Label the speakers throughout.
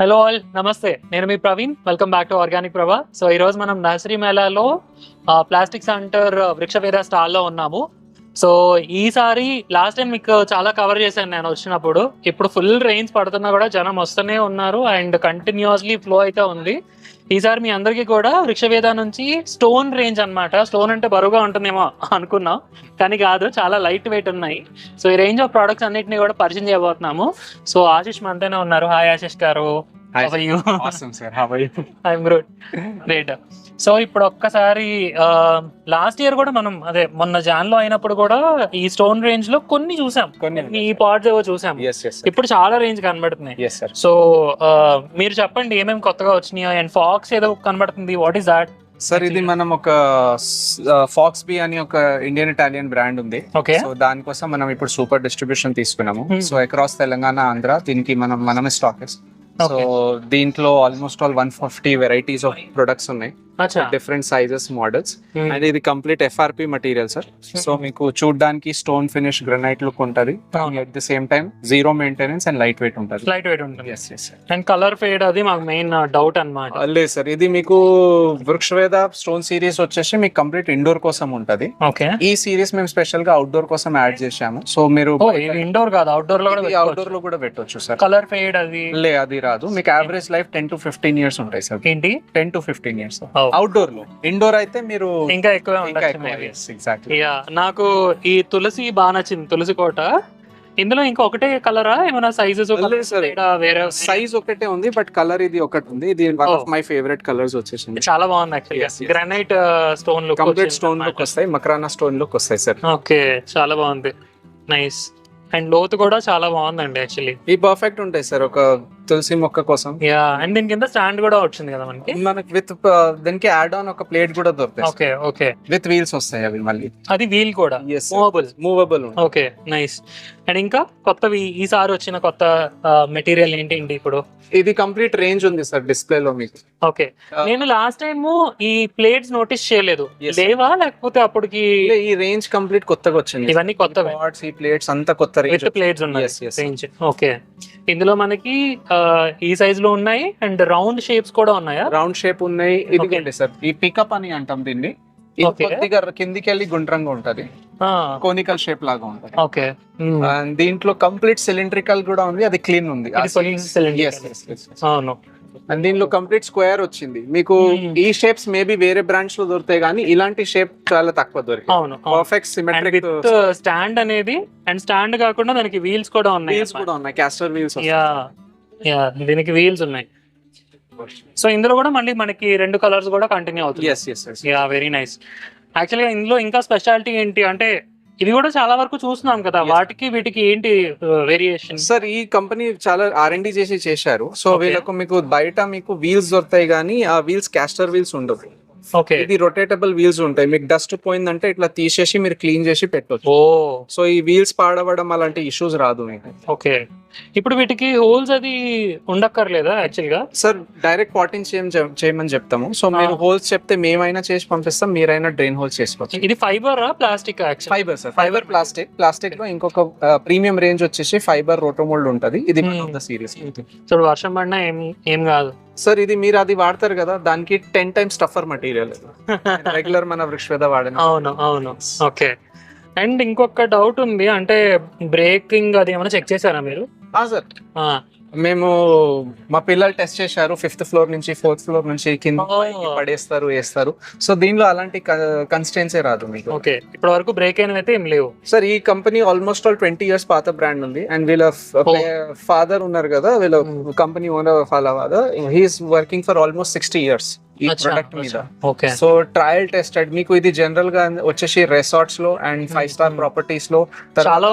Speaker 1: Hello all నమస్తే. నేను మీ Praveen. Welcome back to organic Prabha so ఈరోజు మనం నర్సరీ మేళాలో ప్లాస్టిక్ సెంటర్ వృక్షవేద స్టాల్లో ఉన్నాము. సో ఈసారి లాస్ట్ టైం మీకు చాలా కవర్ చేశాను నేను వచ్చినప్పుడు. ఇప్పుడు ఫుల్ రెయిన్స్ పడుతున్నా కూడా జనం వస్తూనే ఉన్నారు అండ్ కంటిన్యూస్లీ ఫ్లో అయితే ఉంది. ఈసారి మీ అందరికీ కూడా వృక్షవేద నుంచి స్టోన్ రేంజ్ అన్నమాట. స్టోన్ అంటే బరువుగా ఉంటుందేమో అనుకున్నాం. కానీ కాదు చాలా లైట్ వెయిట్ ఉన్నాయి. సో ఈ రేంజ్ ఆఫ్ ప్రోడక్ట్స్ అన్నింటినీ కూడా పరిచయం చేయబోతున్నాము. సో ఆశిష్ మనతోనే ఉన్నారు. హాయ్ ఆశిష్ గారు. గ్రేట్ సో ఇప్పుడు ఒక్కసారి లాస్ట్ ఇయర్ కూడా మనం అదే మొన్న జాన్లో అయినప్పుడు కూడా ఈ స్టోన్ రేంజ్లో కొన్ని చూసాం.
Speaker 2: కొన్ని
Speaker 1: ఈ పార్ట్స్ ఏవో చూసాం
Speaker 2: yes yes sir.
Speaker 1: ఇప్పుడు చాలా రేంజ్ కనబడుతున్నాయి.
Speaker 2: Yes sir.
Speaker 1: సో మీరు చెప్పండి ఏమేమి కొత్తగా వచ్చినాయో అండ్ ఫాక్స్ ఏదో కనబడుతుంది. వాట్ ఈస్ దాట్
Speaker 2: సార్ ఇది మనం ఒక ఫాక్స్ బి అని ఒక ఇండియన్ ఇటాలియన్ బ్రాండ్ ఉంది.
Speaker 1: ఓకే
Speaker 2: సో దానికోసం మనం ఇప్పుడు సూపర్ డిస్ట్రిబ్యూషన్ తీసుకున్నాము.
Speaker 1: Hmm.
Speaker 2: So across Telangana Andhra దీనికి మనం మనమే స్టాక్ సో. దీంట్లో almost all one fifty varieties of products ఉన్నాయి డిఫరెంట్ సైజెస్ మోడల్స్. అండ్ ఇది complete FRP material sir so మీకు చూడడానికి స్టోన్ ఫినిష్ గ్రనైట్ లుక్ ఉంటది. At the same time zero maintenance and light weight ఉంటది.
Speaker 1: Light weight ఉంటుంది and colour fade అది మాకు main doubt అన్నమాట.
Speaker 2: లేదు సార్ ఇది మీకు వృక్షవేద స్టోన్ సిరీస్ వచ్చేసి మీకు కంప్లీట్ ఇండోర్ కోసం ఉంటది.
Speaker 1: ఓకే.
Speaker 2: ఈ సిరీస్ మేము స్పెషల్గా అవుట్డోర్ కోసం యాడ్ చేశాము. సో మీరు
Speaker 1: ఇండోర్ కాదు అవుట్డోర్లో కూడా
Speaker 2: అవుట్డోర్లో కూడా పెట్టొచ్చు సార్
Speaker 1: కలర్ ఫేడ్ అది.
Speaker 2: లే అది రాదు. మీకు average life ten to fifteen years ఉంటాయి సార్
Speaker 1: ఏంటి?
Speaker 2: Ten to fifteen years. అవుట్డోర్లో. Indoor అయితే మీరు
Speaker 1: ఇంకా ఎక్కువే.
Speaker 2: ఎగ్జాక్ట్లీ
Speaker 1: యా నాకు ఈ తులసి బాగా నచ్చింది తులసి కోట. ఇందులో ఇంకా ఒకటే కలరా ఏమైనా సైజెస్. వేరే
Speaker 2: సైజ్ ఒకటే ఉంది బట్ కలర్ ఇది ఒకటి ఉంది. ఇది one. Of my favourite colours వచ్చేసింది.
Speaker 1: చాలా బాగుంది
Speaker 2: yes.
Speaker 1: Granite stone look
Speaker 2: complete stone look వస్తాయి మకరానా స్టోన్ లుక్ వస్తాయి సార్
Speaker 1: ఓకే చాలా బాగుంది. నైస్ అండ్ లోతు కూడా చాలా బాగుందండి యాక్చువల్లీ
Speaker 2: ఈ పర్ఫెక్ట్ ఉంటాయి సార్ ఒక తులసి మొక్క కోసం.
Speaker 1: యా అండ్ దీని కింద స్టాండ్ కూడా వచ్చింది కదా మనకి?
Speaker 2: మనకి విత్ దీనికి యాడ్ ఆన్ ఒక ప్లేట్ కూడా దొరుకుతాయి.
Speaker 1: Okay okay.
Speaker 2: విత్ వీల్స్ వస్తాయి అవి మళ్ళీ.
Speaker 1: అది వీల్ కూడా? Movable
Speaker 2: movable
Speaker 1: okay nice and ఇంకా కొత్తవి ఈసారి వచ్చిన కొత్త మెటీరియల్ ఏంటి ఇప్పుడు?
Speaker 2: ఇది కంప్లీట్ రేంజ్ ఉంది సార్ డిస్ప్లే లో మీకు.
Speaker 1: ఓకే. నేను లాస్ట్ టైం ఈ ప్లేట్స్ నోటీస్ చేయలేదు. లేవా? లేకపోతే అప్పటికి
Speaker 2: ఈ రేంజ్ కంప్లీట్ కొత్తగా వచ్చింది.
Speaker 1: ఇవన్నీ
Speaker 2: పాట్స్ ఈ ప్లేట్స్ అంతా కొత్త రేంజ్
Speaker 1: ప్లేట్స్ ఉన్నాయి. ఓకే. ఇందులో మనకి ఈ సైజ్లో ఉన్నాయి అండ్ రౌండ్ షేప్స్ కూడా ఉన్నాయా?
Speaker 2: రౌండ్ షేప్ ఉన్నాయి. ఇదిగోండి సార్. ఈ పికప్ అని అంటాం దీన్ని. ఇది. కొద్దిగా కిందికి వెళ్ళి గుండ్రంగా ఉంటది. కోనికల్ షేప్ లాగా ఉంటది.
Speaker 1: ఓకే.
Speaker 2: దీంట్లో కంప్లీట్ సిలిండ్రికల్ కూడా ఉంది. అది క్లీన్ ఉంది.
Speaker 1: అవును.
Speaker 2: అండ్ దీనిలో కంప్లీట్ స్క్వేర్ వచ్చింది. మీకు. ఈ షేప్స్ మేబీ వేరే బ్రాండ్స్లో దొరుకుతాయి కానీ ఇలాంటి షేప్ చాలా తక్కువ పర్ఫెక్ట్ సిమెట్రిక్
Speaker 1: విత్ స్టాండ్ అనేది అండ్ స్టాండ్ కాకుండా దానికి వీల్స్ కూడా ఉన్నాయి
Speaker 2: వీల్స్ కూడా ఉన్నాయి. క్యాస్టర్ వీల్స్
Speaker 1: దీనికి వీల్స్ ఉన్నాయి. సో ఇందులో కూడా మళ్ళీ మనకి రెండు కలర్స్ కూడా కంటిన్యూ అవుతుంది యా వెరీ నైస్ యాక్చువల్గా ఇందులో ఇంకా స్పెషాలిటీ ఏంటి అంటే ఇవి కూడా చాలా వరకు చూస్తున్నాం కదా. వాటికి వీటికి ఏంటి వేరియేషన్
Speaker 2: సార్ ఈ కంపెనీ చాలా ఆర్ అండ్ చేసి చేశారు. సో. వీళ్ళకు మీకు బయట మీకు వీల్స్ దొరుకుతాయి కానీ ఆ వీల్స్ క్యాస్టర్ వీల్స్ ఉండవు.
Speaker 1: ఓకే
Speaker 2: ఇది రొటేటబుల్ వీల్స్ ఉంటాయి. మీకు డస్ట్ పోయిందంటే ఇట్లా తీసేసి మీరు క్లీన్ చేసి పెట్టొచ్చు.
Speaker 1: ఓ
Speaker 2: సో ఈ వీల్స్ పాడవడం అలాంటి ఇష్యూస్ రాదు మీకు.
Speaker 1: ఓకే ఇప్పుడు వీటికి హోల్స్ అది ఉండక్కర్లేదా యాక్చువల్గా
Speaker 2: సార్ డైరెక్ట్ పాటింగ్ చేయమని చెప్తాము. సో మీరు. హోల్స్ చెప్తే మేమైనా చేసి పంపిస్తాం మీరైనా డ్రైన్ హోల్స్ చేసుకోవచ్చు.
Speaker 1: ఇది fibre plastic
Speaker 2: fibre sir fibre plastic. ప్లాస్టిక్లో ఇంకొక ప్రీమియం రేంజ్ వచ్చేసి ఫైబర్ రోటోమోల్డ్ ఉంటది. ఇది సిరీస్
Speaker 1: చూడు వర్షం పడినా ఏం ఏం కాదు.
Speaker 2: సార్ ఇది మీరు అది వాడతారు కదా దానికి ten times tougher material. Regular మన వృక్షవేద వాడని.
Speaker 1: అవును అవును. ఓకే. అండ్ ఇంకొక డౌట్ ఉంది అంటే బ్రేకింగ్ అది ఏమైనా చెక్ చేశారా మీరు?
Speaker 2: సార్. మేము మా పిల్లలు టెస్ట్ చేశారు ఫిఫ్త్ ఫ్లోర్ నుంచి ఫోర్త్ ఫ్లోర్ నుంచి కింద పడేస్తారు వేస్తారు. సో దీనిలో అలాంటి కన్స్టెన్సే రాదు మీకు.
Speaker 1: ఓకే. ఇప్పటి వరకు బ్రేక్ అయినవి అయితే ఏం లేవు.
Speaker 2: సార్ ఈ company almost all twenty years పాత బ్రాండ్ ఉంది. అండ్ వీళ్ళ ఫాదర్ ఉన్నారు కదా వీళ్ళ. Company owner follow father he is working for almost sixty years ఈ ప్రొడక్ట్ మీద. సో ట్రయల్ టెస్టెడ్ మీకు ఇది జనరల్గా వచ్చేసి రెసార్ట్స్లో అండ్ ఫైవ్ స్టార్. ప్రాపర్టీస్లో.
Speaker 1: చాలా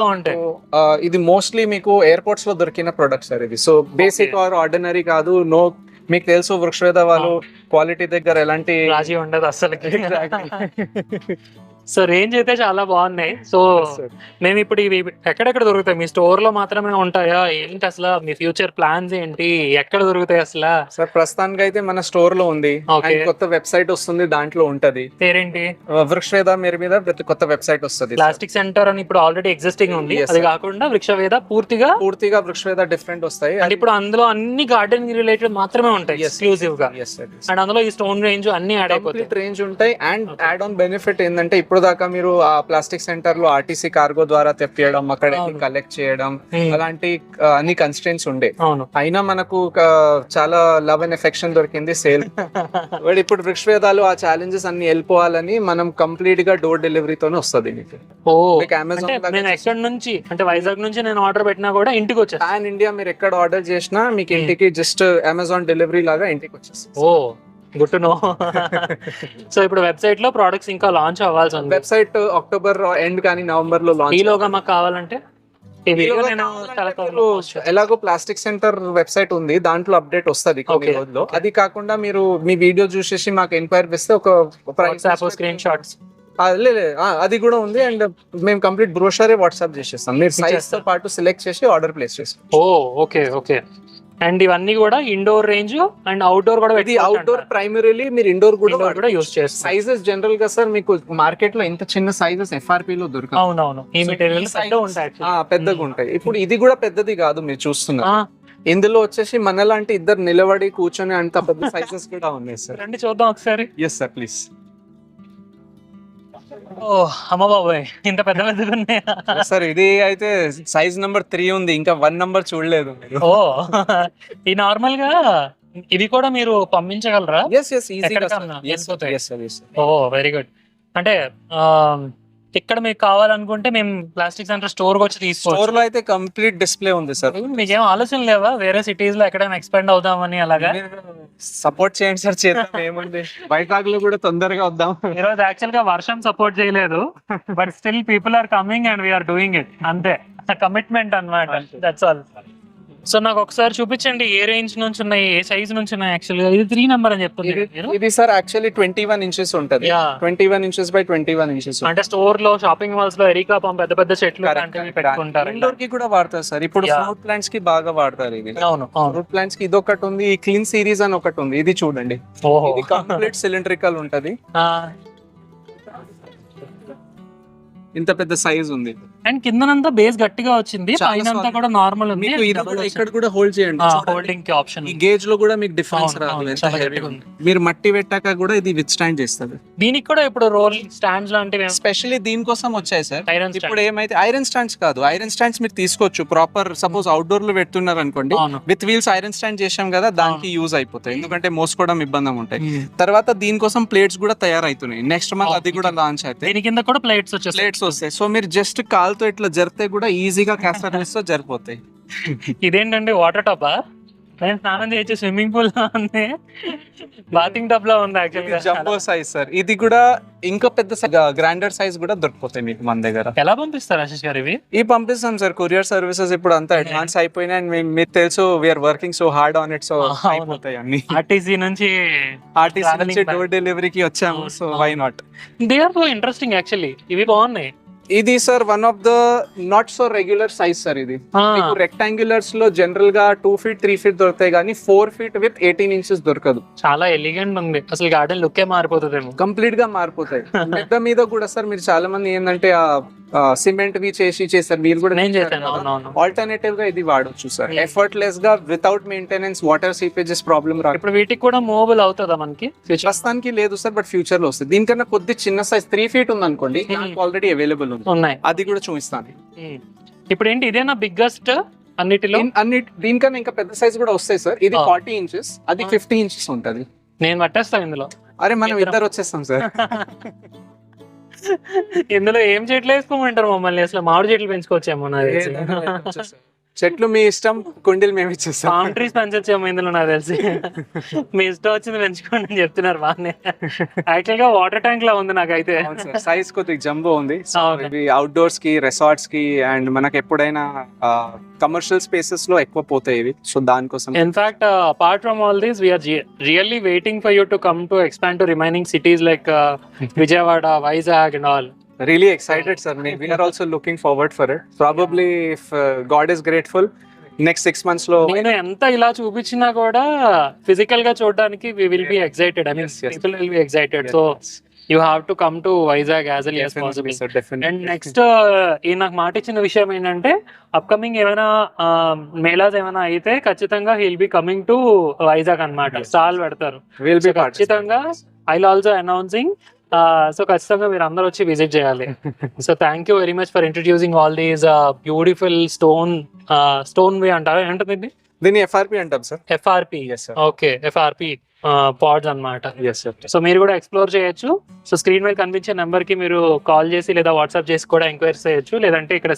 Speaker 2: ఆ, ఇది మోస్ట్లీ మీకు ఎయిర్పోర్ట్స్లో దొరికిన ప్రొడక్ట్ సార్ ఇది సో బేసిక్ ఆర్ ఆర్డినరీ కాదు నో మీకు తెలుసు వృక్షవేద వాళ్ళు క్వాలిటీ దగ్గర ఎలాంటి
Speaker 1: రాజీ ఉండదు అస్సలకి సో రేంజ్ అయితే చాలా బాగున్నాయి. సో మేము ఇప్పుడు ఇవి ఎక్కడెక్కడ దొరుకుతాయి? మీ స్టోర్లో మాత్రమే ఉంటాయా? ఏంటి అసలు మీ ఫ్యూచర్ ప్లాన్స్ ఏంటి? ఎక్కడ దొరుకుతాయి అసలు?
Speaker 2: సార్ ప్రస్తుతానికి అయితే మన స్టోర్లో ఉంది. కొత్త వెబ్సైట్ వస్తుంది దాంట్లో ఉంటది.
Speaker 1: పేరేంటి?
Speaker 2: వృక్షవేద మీరు మీద కొత్త వెబ్సైట్ వస్తుంది
Speaker 1: ప్లాస్టిక్ సెంటర్ అని ఇప్పుడు ఆల్రెడీ ఎగ్జిస్టింగ్ ఉంది. అది. కాకుండా వృక్షవేద పూర్తిగా
Speaker 2: పూర్తిగా వృక్షవేద డిఫరెంట్ వస్తాయి.
Speaker 1: అండ్ ఇప్పుడు అందులో అన్ని గార్డెన్ రిలేటెడ్ మాత్రమే ఉంటాయి.
Speaker 2: ఎక్స్క్లూజివ్గా.
Speaker 1: అండ్ అందులో ఈ స్టోన్ రేంజ్ అన్ని యాడ్ అయిపోతాయి.
Speaker 2: రేంజ్ ఉంటాయి. అండ్. యాడ్ ఆన్ బెనిఫిట్ ఏంటంటే ఇప్పుడు దాకా మీరు ఆ ప్లాస్టిక్ సెంటర్లో ఆర్టీసీ కార్గో ద్వారా తెప్పియడం అక్కడ. కలెక్ట్ చేయడం. అలాంటి అన్ని కన్స్టెంట్స్ ఉండే. అయినా మనకు చాలా లవ్ అండ్ ఎఫెక్షన్ దొరికింది సేల్. బట్ ఇప్పుడు వృక్షవేదాలు ఆ ఛాలెంజెస్ అన్ని వెళ్ళిపోవాలని మనం కంప్లీట్గా డోర్ డెలివరీతోనే వస్తుంది మీకు. అమెజాన్
Speaker 1: నేను ఎక్కడి నుంచి అంటే వైజాగ్ నుంచి నేను ఆర్డర్ పెట్టినా కూడా ఇంటికి వచ్చేస్తా.
Speaker 2: పాన్ ఇండియా మీరు ఎక్కడ ఆర్డర్ చేసినా మీకు. ఇంటికి జస్ట్ అమెజాన్ డెలివరీ లాగా ఇంటికి వచ్చేస్తుంది
Speaker 1: ఓ. Good no. సో ఇప్పుడు వెబ్సైట్లో ప్రొడక్ట్స్ ఇంకా లాంచ్ అవ్వాల్సి ఉంది
Speaker 2: వెబ్సైట్ అక్టోబర్ ఎండ్ కానీ నవంబర్లో లాంచ్
Speaker 1: ఈలోగా మాకు కావాలంటే.
Speaker 2: ఎలాగో ప్లాస్టిక్ సెంటర్ వెబ్సైట్ ఉంది దాంట్లో అప్డేట్ వస్తుంది కొన్ని రోజుల్లో. అది కాకుండా మీరు మీ వీడియో చూసేసి మాకు ఎంక్వైరీ ఇస్తే ఒక
Speaker 1: స్క్రీన్ షాట్స్
Speaker 2: అది కూడా ఉంది అండ్ మేము కంప్లీట్ బ్రోషరే వాట్సాప్ చేసేస్తాం. మీరు
Speaker 1: సైజ్తో.
Speaker 2: పాటు సెలెక్ట్ చేసి ఆర్డర్ ప్లేస్ చేస్తాం.
Speaker 1: ఓ ఓకే ఓకే. అండ్ ఇవన్నీ కూడా ఇండోర్ రేంజ్ అండ్ అవుట్డోర్ కూడా
Speaker 2: ఇది అవుట్డోర్ ప్రైమరీలీ మీరు ఇండోర్ కూడా
Speaker 1: కూడా యూస్ చేస్తాం
Speaker 2: సైజెస్ జనరల్గా సార్ మీకు మార్కెట్లో ఇంత చిన్న సైజెస్ ఎఫ్ఆర్పి లో దొరకదు
Speaker 1: అవునవును. ఈ మెటీరియల్ ఉంటాయి
Speaker 2: పెద్దగా ఉంటాయి. ఇప్పుడు ఇది కూడా పెద్దది కాదు మీరు చూస్తున్నారు.
Speaker 1: ఆ,
Speaker 2: ఇందులో వచ్చేసి మనలాంటి ఇద్దరు నిలబడి కూర్చొని అంత పెద్ద సైజెస్ కూడా ఉన్నాయి సార్
Speaker 1: రండి చూద్దాం ఒకసారి.
Speaker 2: ఎస్ సార్ ప్లీజ్
Speaker 1: ఓ అమ్మ బాబాయ్ ఇంత పెద్ద పెద్దగా ఉన్నాయా?
Speaker 2: సార్ ఇది అయితే సైజ్ నంబర్ త్రీ ఉంది. ఇంకా వన్ నంబర్ చూడలేదు
Speaker 1: ఓ ఈ నార్మల్గా ఇవి కూడా మీరు పంపించగలరా?
Speaker 2: Yes yes yes
Speaker 1: oh very good అంటే ఇక్కడ మీకు కావాలనుకుంటే మేము ప్లాస్టిక్ సెంటర్ స్టోర్ వచ్చి తీసుకోవచ్చు.
Speaker 2: స్టోర్లో అయితే కంప్లీట్ డిస్ప్లే ఉంది సార్
Speaker 1: మీకేం ఆలోచన లేవా? వేరే సిటీస్లో ఎక్కడైనా ఎక్స్పెండ్ అవుదామని అలాగా?
Speaker 2: సపోర్ట్ చేయండి సార్ చేద్దాం ఏముంది. వైజాగ్లో కూడా తొందరగా వద్దాం.
Speaker 1: ఈ రోజు యాక్చువల్గా వర్షం సపోర్ట్ చేయలేదు but still people are coming and we're doing it అంతే. కమిట్మెంట్ అన్నమాట. దట్స్ ఆల్ సో నాకు ఒకసారి చూపించండి ఏ రేంజ్ నుంచి ఉన్నాయి ఏ సైజ్ నుంచి ఉన్నాయి యాక్చువల్గా. ఇది త్రీ నెంబర్ అని చెప్తుంది
Speaker 2: ఇది- sir actually twenty one inches ఉంటది. Twenty one inches by twenty one inches
Speaker 1: అంటే స్టోర్లో షాపింగ్ మాల్స్లో ఎరికా పంప్ పెద్ద పెద్ద చెట్లు పెట్టుకుంటారు.
Speaker 2: ఇండోర్కి కూడా వాడతారు సార్ ఇప్పుడు. ఫ్రూట్ ప్లాంట్స్కి బాగా వాడతారు ఇది
Speaker 1: అవును
Speaker 2: ఫ్రూట్ ప్లాంట్స్కి ఇది ఒకటి ఉంది ఈ క్లీన్ సిరీస్ అని ఒకటి ఉంది. ఇది చూడండి. ఇది కంప్లీట్ సిలిండ్రికల్ ఉంటది. ఇంత పెద్ద సైజ్ ఉంది.
Speaker 1: అండ్ కిందనంతా బేస్ గట్టిగా వచ్చింది పైన అంతా. కూడా నార్మల్ ఉంది.
Speaker 2: ఇక్కడ కూడా హోల్డ్ చేయండి.
Speaker 1: హోల్డింగ్కి ఆప్షన్
Speaker 2: ఈ గేజ్లో కూడా మీకు డిఫరెన్స్ రాదు. మీరు మట్టి పెట్టాక కూడా ఇది విత్ స్టాండ్ చేస్తుంది.
Speaker 1: దీనికి కూడా ఇప్పుడు రోల్ స్టాండ్స్ లాంటివి
Speaker 2: స్పెషల్లీ దీనికోసం వచ్చాయి సార్
Speaker 1: ఐరన్
Speaker 2: ఇప్పుడు ఏమైతే ఐరన్ స్టాండ్స్ కాదు. ఐరన్ స్టాండ్స్ మీరు తీసుకోవచ్చు. ప్రాపర్ సపోజ్ అవుట్డోర్లో పెడుతున్నారు అనుకోండి విత్ వీల్స్ ఐరన్ స్టాండ్ చేసాం కదా దానికి యూజ్ అయిపోతాయి. ఎందుకంటే మోసుకోవడం ఇబ్బంది ఉంటాయి. తర్వాత దీనికోసం ప్లేట్స్ కూడా తయారైతున్నాయి. నెక్స్ట్ మంత్ అది కూడా లాంచ్ అయితే.
Speaker 1: దీని కింద కూడా ప్లేట్స్ వచ్చేస్తాయి.
Speaker 2: ప్లేట్స్ వస్తాయి. సో మీరు జస్ట్ కాల్తో ఇట్లా జరితే కూడా ఈజీగా క్యాస్టర్తో జరిపోతాయి.
Speaker 1: ఇదేంటండి వాటర్ టబా నేను స్నానం చేయొచ్చు స్విమ్మింగ్ పూల్లో ఉంది. బాతింగ్ టబ్లో ఉంది యాక్చువల్
Speaker 2: జంబో సైజ్ సార్ ఇది కూడా ఇంకా పెద్ద గ్రాండెడ్ సైజ్ కూడా దొరికిపోతాయి మీకు మన దగ్గర.
Speaker 1: ఎలా పంపిస్తారు ఆశిష్ గారు ఇవి?
Speaker 2: ఈ పంపిస్తాం సార్ కొరియర్ సర్వీసెస్ ఇప్పుడు అంతా అడ్వాన్స్ అయిపోయినాయి. అండ్ మీకు తెలుసు we're working so hard on it so. అయిపోతాయి అన్ని.
Speaker 1: ఆర్టీసీ నుంచి
Speaker 2: ఆర్టీసీ నుంచి. డోర్ డెలివరీకి వచ్చాము
Speaker 1: అవును,
Speaker 2: so. Why not
Speaker 1: they are so interesting actually ఇవి బాగున్నాయి.
Speaker 2: ఇది sir one of the not so regular size sir ఇది. రెక్టాంగులర్స్లో జనరల్గా టూ ఫీట్ త్రీ ఫీట్ దొరుకుతాయి కానీ four feet with eighteen inches దొరకదు.
Speaker 1: చాలా ఎలిగెంట్ ఉంది. అసలు గార్డెన్ లుక్కే మారిపోతుందేమో.
Speaker 2: కంప్లీట్గా మారిపోతాయి. పెద్ద మీద కూడా సార్ మీరు చాలా మంది ఏంటంటే సిమెంట్ వి చేసి చేస్తారు మీరు కూడా
Speaker 1: నేను చేశాను.
Speaker 2: ఆల్టర్నేటివ్గా ఇది వాడొచ్చు sir ఎఫర్ట్లెస్గా without maintenance water seepages problem రాదు.
Speaker 1: ఇప్పుడు వీటికి కూడా మూవబుల్ అవుతుందా మనకి?
Speaker 2: ప్రస్తుతానికి లేదు సార్ బట్ ఫ్యూచర్లో వస్తుంది. దీనికన్నా కొద్ది చిన్న సైజ్ త్రీ ఫీట్ ఉంది అనుకోండి
Speaker 1: Hmm.
Speaker 2: ఆల్రెడీ అవైలబుల్
Speaker 1: ఉన్నాయి.
Speaker 2: అది కూడా చూపిస్తాను.
Speaker 1: ఇప్పుడు ఏంటి ఇదేనా బిగ్గెస్ట్ అన్నిటిలో?
Speaker 2: అన్ని దీనికన్నా ఇంకా పెద్ద సైజ్ కూడా వస్తాయి సార్. ఇది. ఫార్టీ ఇంచెస్ అది. ఫిఫ్టీ ఇంచెస్ ఉంటది.
Speaker 1: నేను పట్టేస్తా ఇందులో.
Speaker 2: అరే మనం
Speaker 1: ఇద్దరం.
Speaker 2: వచ్చేస్తాం సార్.
Speaker 1: ఇందులో ఏం చెట్లు వేసుకోమంటారు మమ్మల్ని? అసలు మామిడి చెట్లు పెంచుకోవచ్చేమో నాకు.
Speaker 2: చెట్లు మీ ఇష్టం కుండీలు మేము ఇచ్చేస్తాం.
Speaker 1: పామ్ ట్రీస్ పెంచొచ్చేమో ఇందులో నాకు తెలిసి. మీ ఇష్టం వచ్చింది పెంచుకోండి అని చెప్తున్నారు బాగానే. యాక్చువల్గా వాటర్ ట్యాంక్ లా ఉంది నాకైతే.
Speaker 2: సైజ్ కొద్దిగా జంబో ఉంది. ఇవి అవుట్డోర్స్కి రిసార్ట్స్కి అండ్ మనకి ఎప్పుడైనా కమర్షియల్ స్పేసెస్లో ఎక్కువ పోతాయి ఇవి. సో దానికోసం
Speaker 1: in fact apart from all these we're really waiting for you to come to expand to remaining cities like Vijayawada Vizag and all
Speaker 2: really excited sir. We are also looking forward for it. Probably if uh, god is grateful next six months లో
Speaker 1: నేను ఎంత ఇలా చూపించినా కూడా ఫిజికల్గా చూడడానికి we will be excited I mean. People will be excited so you have to come to Vizag as early as possible
Speaker 2: sir, definitely.
Speaker 1: And next ఈ నాకు మాట ఇచ్చిన విషయం ఏంటంటే అప్కమింగ్ ఏమైనా మేళాస్ ఏమైనా అయితే ఖచ్చితంగా he'll be coming to Vizag అన్నమాట.
Speaker 2: Yes.
Speaker 1: స్టాల్ పెడతారు. ఖచ్చితంగా ఐ ఆల్సో అనౌన్సింగ్ సో ఖచ్చితంగా మీరు అందరూ వచ్చి విజిట్ చేయాలి. So thank you very much for introducing all these beautiful stone stoneware అంటారు? ఏంటది
Speaker 2: దీని ఎఫ్ఆర్పి అంటాం sir.
Speaker 1: FRP okay FRP pods
Speaker 2: sir
Speaker 1: so మీరు కూడా ఎక్స్ప్లోర్ చేయొచ్చు. సో స్క్రీన్ మీద కనిపించే నెంబర్కి మీరు కాల్ చేసి లేదా వాట్సాప్ చేసి కూడా ఎంక్వైరీ చేయొచ్చు. లేదంటే ఇక్కడ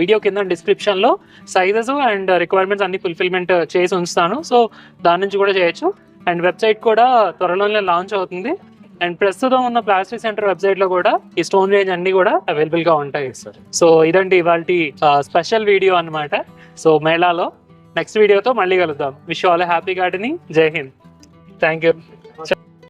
Speaker 1: వీడియో కింద డిస్క్రిప్షన్లో సైజెస్ అండ్ రిక్వైర్మెంట్స్ అన్ని ఫుల్ఫిల్మెంట్ చేసి ఉంచుతాను. సో దాని నుంచి కూడా చేయొచ్చు. అండ్ వెబ్సైట్ కూడా త్వరలోనే లాంచ్ అవుతుంది. అండ్ ప్రస్తుతం ఉన్న ప్లాస్టిక్ సెంటర్ వెబ్సైట్లో కూడా ఈ స్టోన్ రేంజ్ అన్ని కూడా అవైలబుల్గా ఉంటాయి
Speaker 2: సార్
Speaker 1: సో ఇదండి ఇవాళ స్పెషల్ వీడియో అన్నమాట. సో మేళాలో నెక్స్ట్ వీడియోతో మళ్ళీ కలుద్దాం. విష్ ఆల్ హ్యాపీ గార్డెనింగ్ జై హింద్ థ్యాంక్ యూ